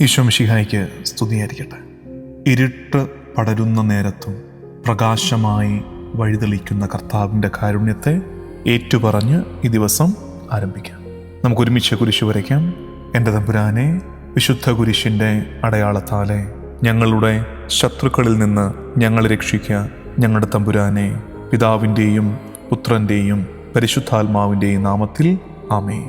ഈശോമിഷിഹായ്ക്ക് സ്തുതിയായിരിക്കട്ടെ. ഇരുട്ട് പടരുന്ന നേരത്തും പ്രകാശമായി വഴിതെളിക്കുന്ന കർത്താവിന്റെ കാരുണ്യത്തെ ഏറ്റുപറഞ്ഞ് ഈ ദിവസം ആരംഭിക്കാം. നമുക്ക് ഒരുമിച്ച് കുരിശു വരയ്ക്കാം. എന്റെ തമ്പുരാനെ വിശുദ്ധ കുരിശിന്റെ അടയാളത്താലെ ഞങ്ങളുടെ ശത്രുക്കളിൽ നിന്ന് ഞങ്ങളെ രക്ഷിക്കുക ഞങ്ങളുടെ തമ്പുരാനെ പിതാവിന്റെയും പുത്രന്റെയും പരിശുദ്ധാത്മാവിന്റെയും നാമത്തിൽ ആമേ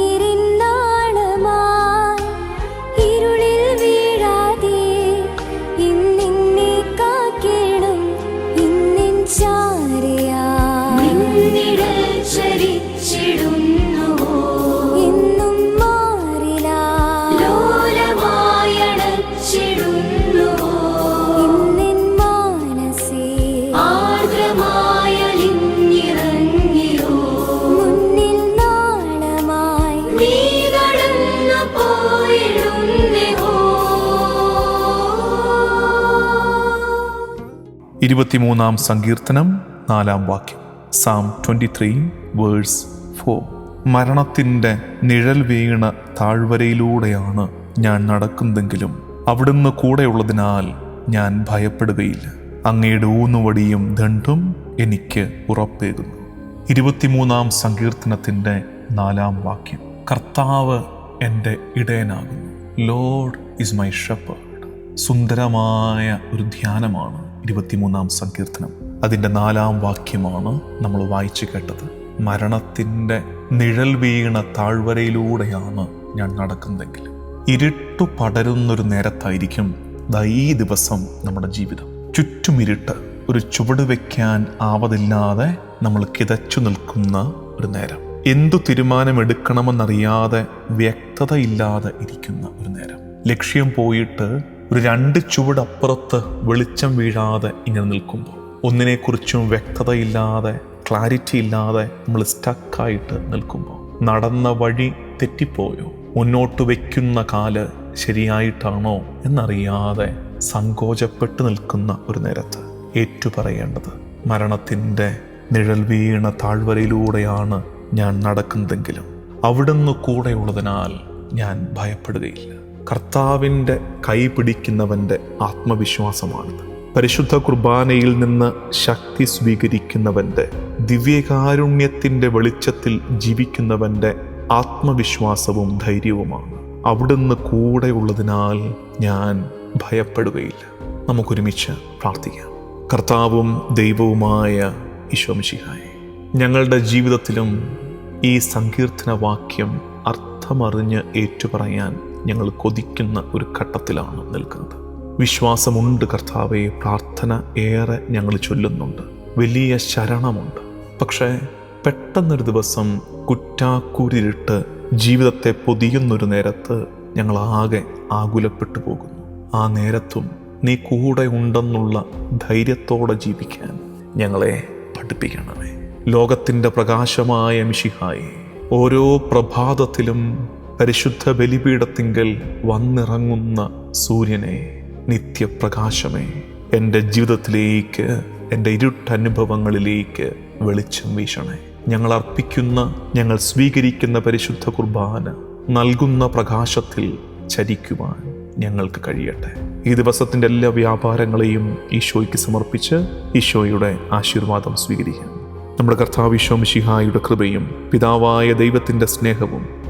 ഇരുപത്തിമൂന്നാം സങ്കീർത്തനം നാലാം വാക്യം. Psalm twenty three verse four മരണത്തിന്റെ നിഴൽ വീണ താഴ്വരയിലൂടെയാണ് ഞാൻ നടക്കുന്നതെങ്കിലും അവിടുന്ന് കൂടെയുള്ളതിനാൽ ഞാൻ ഭയപ്പെടുകയില്ല. അങ്ങയുടെ ഊന്നുവടിയും ദണ്ടും എനിക്ക് ഉറപ്പേകുന്നു. ഇരുപത്തിമൂന്നാം സങ്കീർത്തനത്തിന്റെ നാലാം വാക്യം. കർത്താവ് എന്റെ ഇടയനാകുന്നു. ലോഡ് ഇസ് മൈ ഷെപ്പേർഡ് സുന്ദരമായ ഒരു ധ്യാനമാണ് ഇരുപത്തിമൂന്നാം സങ്കീർത്തനം. അതിന്റെ നാലാം വാക്യമാണ് നമ്മൾ വായിച്ചു കേട്ടത്. മരണത്തിന്റെ നിഴൽ വീണ താഴ്വരയിലൂടെയാണ് ഞാൻ നടക്കുന്നതെങ്കിൽ. ഇരുട്ടു പടരുന്നൊരു നേരത്തായിരിക്കും ഈ ദിവസം നമ്മുടെ ജീവിതം. ചുറ്റുമിരുട്ട് ഒരു ചുവട് വയ്ക്കാൻ ആവതില്ലാതെ നമ്മൾ കിതച്ചു നിൽക്കുന്ന ഒരു നേരം. എന്തു തീരുമാനമെടുക്കണമെന്നറിയാതെ വ്യക്തതയില്ലാതെ ഇരിക്കുന്ന ഒരു നേരം. ലക്ഷ്യം പോയിട്ട് ഒരു രണ്ട് ചുവടപ്പുറത്ത് വെളിച്ചം വീഴാതെ ഇങ്ങനെ നിൽക്കുമ്പോൾ ഒന്നിനെക്കുറിച്ചും വ്യക്തതയില്ലാതെ ക്ലാരിറ്റി ഇല്ലാതെ നമ്മൾ സ്റ്റക്കായിട്ട് നിൽക്കുമ്പോൾ നടന്ന വഴി തെറ്റിപ്പോയോ? മുന്നോട്ട് വയ്ക്കുന്ന കാൽ ശരിയായിട്ടാണോ എന്നറിയാതെ സങ്കോചപ്പെട്ട് നിൽക്കുന്ന ഒരു നേരത്ത് ഏറ്റുപറയേണ്ടത് മരണത്തിന്റെ നിഴൽ വീണ താഴ്വരയിലൂടെയാണ് ഞാൻ നടക്കുന്നതെങ്കിലും അവിടുന്ന് കൂടെയുള്ളതിനാൽ ഞാൻ ഭയപ്പെടുകയില്ല. കർത്താവിന്റെ കൈ പിടിക്കുന്നവന്റെ ആത്മവിശ്വാസമാണിത് പരിശുദ്ധ കുർബാനയിൽ നിന്ന് ശക്തി സ്വീകരിക്കുന്നവന്റെ ദിവ്യകാരുണ്യത്തിന്റെ വെളിച്ചത്തിൽ ജീവിക്കുന്നവന്റെ ആത്മവിശ്വാസവും ധൈര്യവുമാണ്. അവിടുന്ന് കൂടെയുള്ളതിനാൽ ഞാൻ ഭയപ്പെടുകയില്ല. നമുക്കൊരുമിച്ച് പ്രാർത്ഥിക്കാം. കർത്താവും ദൈവവുമായ ഈശോമിഷിഹായി ഞങ്ങളുടെ ജീവിതത്തിലും ഈ സങ്കീർത്തന വാക്യം അർത്ഥമറിഞ്ഞ് ഏറ്റുപറയാൻ ഞങ്ങൾ കൊതിക്കുന്ന ഒരു ഘട്ടത്തിലാണ് നിൽക്കുന്നത്. വിശ്വാസമുണ്ട് കർത്താവെ പ്രാർത്ഥന ഏറെ ഞങ്ങൾ ചൊല്ലുന്നുണ്ട്. വലിയ ശരണമുണ്ട്. പക്ഷേ പെട്ടെന്നൊരു ദിവസം കുറ്റാക്കൂരിട്ട് ജീവിതത്തെ പൊതിയുന്നൊരു നേരത്ത് ഞങ്ങൾ ആകെ ആകുലപ്പെട്ടു പോകുന്നു. ആ നേരത്തും നീ കൂടെ ഉണ്ടെന്നുള്ള ധൈര്യത്തോടെ ജീവിക്കാൻ ഞങ്ങളെ പഠിപ്പിക്കണമേ. ലോകത്തിന്റെ പ്രകാശമായ മിഷിഹായി ഓരോ പ്രഭാതത്തിലും പരിശുദ്ധ ബലിപീഠത്തിങ്കൽ വന്നിറങ്ങുന്ന സൂര്യനെ നിത്യപ്രകാശമേ. എന്റെ ജീവിതത്തിലേക്ക് എന്റെ ഇരുട്ടനുഭവങ്ങളിലേക്ക് വെളിച്ചം വീശണേ. ഞങ്ങൾ അർപ്പിക്കുന്ന ഞങ്ങൾ സ്വീകരിക്കുന്ന പരിശുദ്ധ കുർബാന നൽകുന്ന പ്രകാശത്തിൽ ചരിക്കുവാൻ ഞങ്ങൾക്ക് കഴിയട്ടെ. ഈ ദിവസത്തിന്റെ എല്ലാ വ്യാപാരങ്ങളെയും ഈശോയ്ക്ക് സമർപ്പിച്ച് ഈശോയുടെ ആശീർവാദം സ്വീകരിക്കാം. നമ്മുടെ കർത്താവ് ഈശോമിഷിഹായുടെ കൃപയും പിതാവായ ദൈവത്തിന്റെ സ്നേഹവും